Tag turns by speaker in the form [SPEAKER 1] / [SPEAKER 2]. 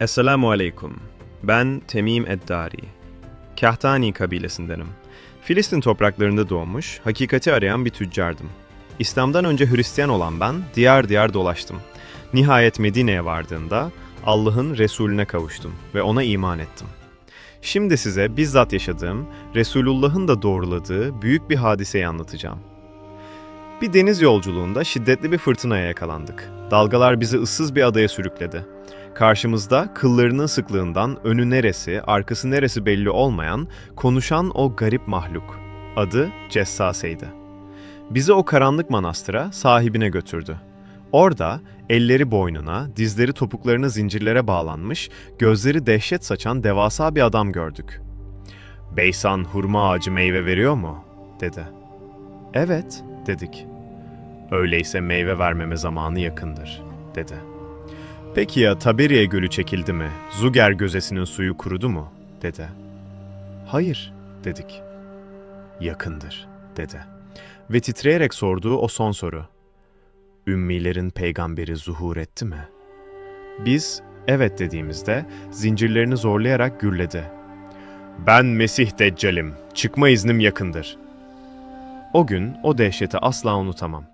[SPEAKER 1] Esselamu Aleyküm. Ben Temim Eddari. Kahtani kabilesindenim. Filistin topraklarında doğmuş, hakikati arayan bir tüccardım. İslam'dan önce Hristiyan olan ben diyar diyar dolaştım. Nihayet Medine'ye vardığımda Allah'ın Resulüne kavuştum ve ona iman ettim. Şimdi size bizzat yaşadığım, Resulullah'ın da doğruladığı büyük bir hadiseyi anlatacağım. Bir deniz yolculuğunda şiddetli bir fırtınaya yakalandık. Dalgalar bizi ıssız bir adaya sürükledi. Karşımızda kıllarının sıklığından önü neresi, arkası neresi belli olmayan, konuşan o garip mahluk. Adı Cessase'ydi. Bizi o karanlık manastıra sahibine götürdü. Orada elleri boynuna, dizleri topuklarına zincirlere bağlanmış, gözleri dehşet saçan devasa bir adam gördük. Beysan hurma ağacı meyve veriyor mu? dedi. Evet, dedik. Öyleyse meyve vermeme zamanı yakındır, dedi. Peki ya Taberiye Gölü çekildi mi? Zuger gözesinin suyu kurudu mu? dedi. Hayır, dedik. Yakındır, dedi. Ve titreyerek sorduğu o son soru. Ümmilerin peygamberi zuhur etti mi? Biz evet dediğimizde zincirlerini zorlayarak gürledi. Ben Mesih Deccal'im, çıkma iznim yakındır. O gün o dehşeti asla unutamam.